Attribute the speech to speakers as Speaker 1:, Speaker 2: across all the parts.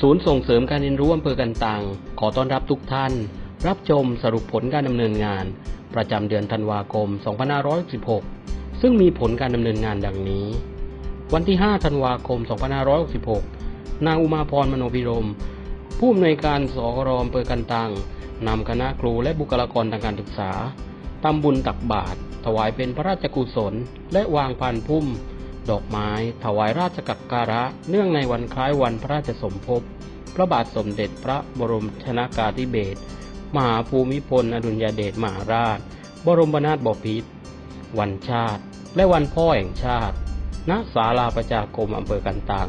Speaker 1: ศูนย์ส่งเสริมการเรียนรู้อำเภอกันตัง ขอต้อนรับทุกท่าน รับชมสรุปผลการดำเนินงาน ประจำเดือนธันวาคม 2516ซึ่งมีผลการดำเนินงานดังนี้ วันที่ 5 ธันวาคม 2566 นางอุมาพรมโนพิรม ผู้อำนวยการสกรอำเภอกันตังนำคณะครูและบุคลากรทางการศึกษาทำบุญตักบาตรถวายเป็นพระราชกุศล และวางพานพุ่ม ดอกไม้ ถวายราชกักการะ เนื่องในวันคล้ายวันพระราชสมภพ พระบาทสมเด็จพระบรมชนากาธิเบศร มหาภูมิพล อดุลยเดชมหาราช บรมนาถบพิตร วันชาติ และวันพ่อแห่งชาติ ณ ศาลาประชาคมอำเภอกันตัง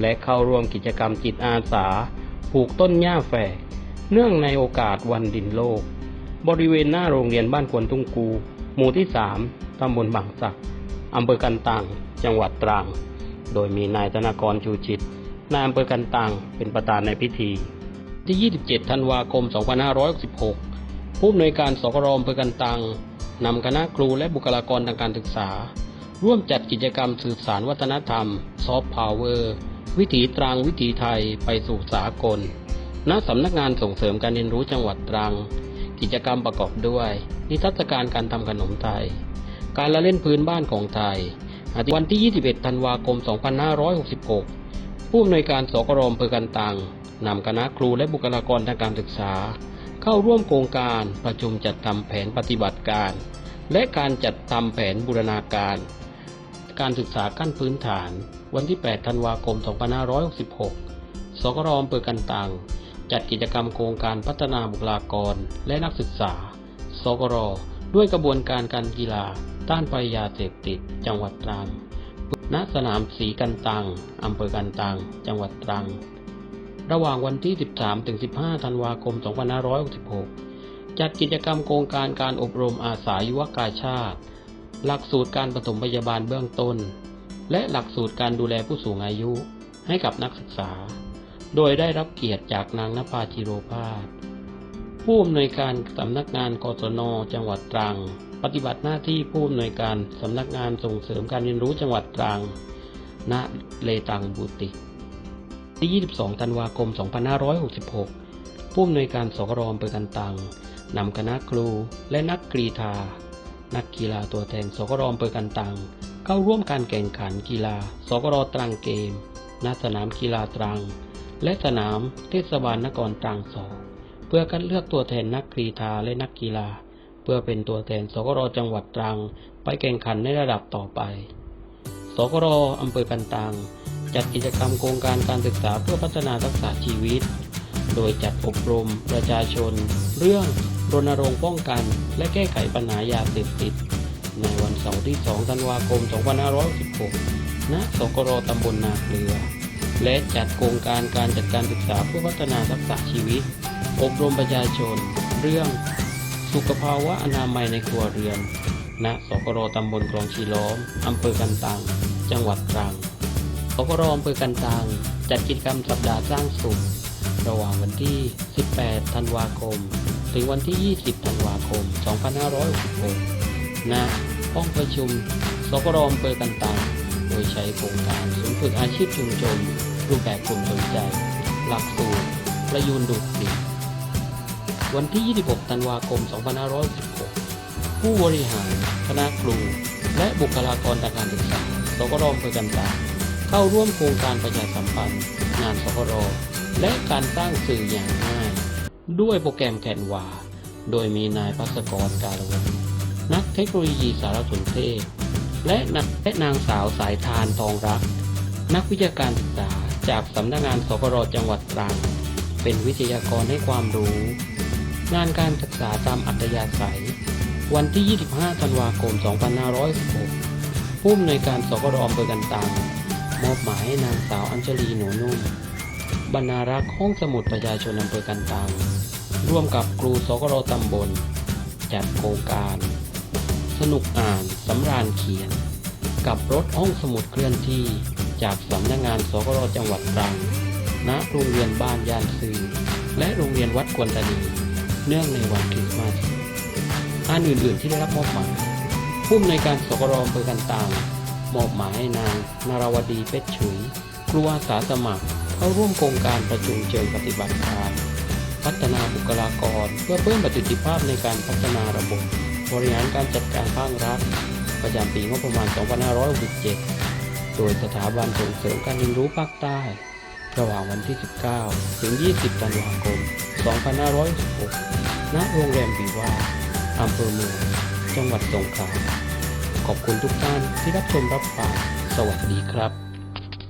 Speaker 1: และเข้าร่วมกิจกรรมจิตอาสา ปลูกต้นหญ้าแฝก เนื่องในโอกาสวันดินโลก บริเวณหน้าโรงเรียนบ้านควนทุ่งกู หมู่ที่ 3 ตำบลบางสัก อำเภอกันตังจังหวัดตรัง โดยมีนายธนากรชูจิตนายอำเภอกันตังเป็นประธานในพิธี ที่ 27 ธันวาคม 2566 ผู้อำนวยการสกรอำเภอกันตังนำคณะครูและบุคลากรทางการศึกษา ร่วมจัดกิจกรรมสื่อสารวัฒนธรรม ซอฟต์พาวเวอร์ วิถีตรังวิถีไทยไปสู่สากล ณสำนักงานส่งเสริมการเรียนรู้จังหวัดตรัง กิจกรรมประกอบด้วย นิทรรศการการทำขนมไทย การละเล่นพื้นบ้านของไทยวันที่ 21 ธันวาคม 2566 ผู้อำนวยการสกรอำเภอกันตังนำคณะครูและบุคลากรทางการศึกษา เข้าร่วมโครงการประชุมจัดทำแผนปฏิบัติการ และการจัดทำแผนบูรณาการ การศึกษาขั้นพื้นฐาน วันที่ 8 ธันวาคม 2566 สกรอำเภอกันตังจัดกิจกรรมโครงการพัฒนาบุคลากรและนักศึกษา สกร ด้วยกระบวนการการกีฬาต้านภัยยาเสพติด จังหวัดตรัง ณ สนามสีกันตัง อำเภอกันตัง จังหวัดตรัง ระหว่างวันที่ 13 ถึง 15 ธันวาคม 2566 จัดกิจกรรมโครงการการอบรมอาสายุวกาชาติ หลักสูตรการปฐมพยาบาลเบื้องต้น และหลักสูตรการดูแลผู้สูงอายุให้กับนักศึกษา โดยได้รับเกียรติจากนางนภาจิโรพาส ผู้อำนวยการสำนักงานกศนจังหวัดตรัง ปฏิบัติหน้าที่ผู้อำนวยการสำนักงานส่งเสริมการเรียนรู้จังหวัดตรัง ณ เลตังบูติที่ 22 ธันวาคม 2566 ผู้อำนวยการสกรอำเภอกันตังนำคณะครูและนักกรีธา นักกีฬาตัวแทนสกรอำเภอกันตังเข้าร่วมการแข่งขันกีฬาสกรตรังเกม ณ สนามกีฬาตรัง และสนามเทศบาลนครตรังสอง พื่อคัดเลือกตัวแทนนักกรีธาและนักกีฬา เพื่อเป็นตัวแทนสกรจังหวัดตรัง ไปแข่งขันในระดับต่อไป สกรอำเภอกันตัง จัดกิจกรรมโครงการการศึกษาเพื่อพัฒนาทักษะชีวิต โดยจัดอบรมประชาชน เรื่องรณรงค์ป้องกัน และแก้ไขปัญหายาเสพติด ในวันเสาร์ที่ 2 ธันวาคม 2516ณ สกรตำบลนาเกลือ และจัดโครงการการจัดการศึกษาเพื่อพัฒนาทักษะชีวิต อบรมประชาชน เรื่อง สุขภาวะอนามัยในครัวเรือน ณ สกรตำบลคลองชีล้อม อำเภอกันตัง จังหวัดตรัง สกรอำเภอกันตัง จัดกิจกรรมสัปดาห์สร้างสุข ระหว่างวันที่ 18 ธันวาคม ถึงวันที่ 20 ธันวาคม 2566ณ ห้องประชุม สกรอำเภอกันตัง โดยใช้โครงการศูนย์ฝึกอาชีพชุมชนรูปแบบกลุ่มสนใจ หลักสูตรประยูนดุสิตวันที่ 26 ธันวาคม 2516 ผู้บริหาร คณะครู และบุคลากรทางการศึกษา สกรอำเภอกันตังเข้าร่วมโครงการประชาสัมพันธ์ งานสกรและการสร้างสื่ออย่างง่าย ด้วยโปรแกรมแคนวา โดยมีนายพัศกรการวงนักเทคโนโลยีสารสนเทศ และนักและนางสาวสายทานทองรัก นักวิชาการศึกษาจากสำนักงานสกรจังหวัดตรัง เป็นวิทยากรให้ความรู้ งานการศึกษาตามอัธยาศัย วันที่ 25 ธันวาคม 2516ผู้อำนวยการสกรอำเภอกันตังมอบหมายให้นางสาวอัญชลีหนูนุ่มบรรณารักษ์ห้องสมุดประชาชนอำเภอกันตังร่วมกับครูสกรตำบล จัดโครงการ นุกอ่านสำราญเขียน กับรถห้องสมุดเคลื่อนที่จากสำนักงานสกรจังหวัดตรัง ณ โรงเรียนบ้านยานซือและโรงเรียนวัดกวนตานีเนื่องในวันคริสต์มาสงานอื่น ๆ ที่ได้รับมอบหมายผู้อำนวยการสกรอำเภอกันตังมอบหมายให้นางนาราวดีเพชรฉุยครูอาสาสมัครเข้าร่วมโครงการประชุมเชิงปฏิบัติการ พัฒนาบุคลากร เพื่อเพิ่มประสิทธิภาพในการพัฒนาระบบ บริหารการจัดการภาครัฐ ประจำปีงบประมาณ 2567 โดยสถาบันส่งเสริมการเรียนรู้ภาคใต้ ระหว่างวันที่ 19 ถึง 20 ธันวาคม 2516ณ โรงแรมบีว่าอำเภอเมือง จังหวัดสงขลา ขอบคุณทุกท่านที่รับชมรับฟัง สวัสดีครับ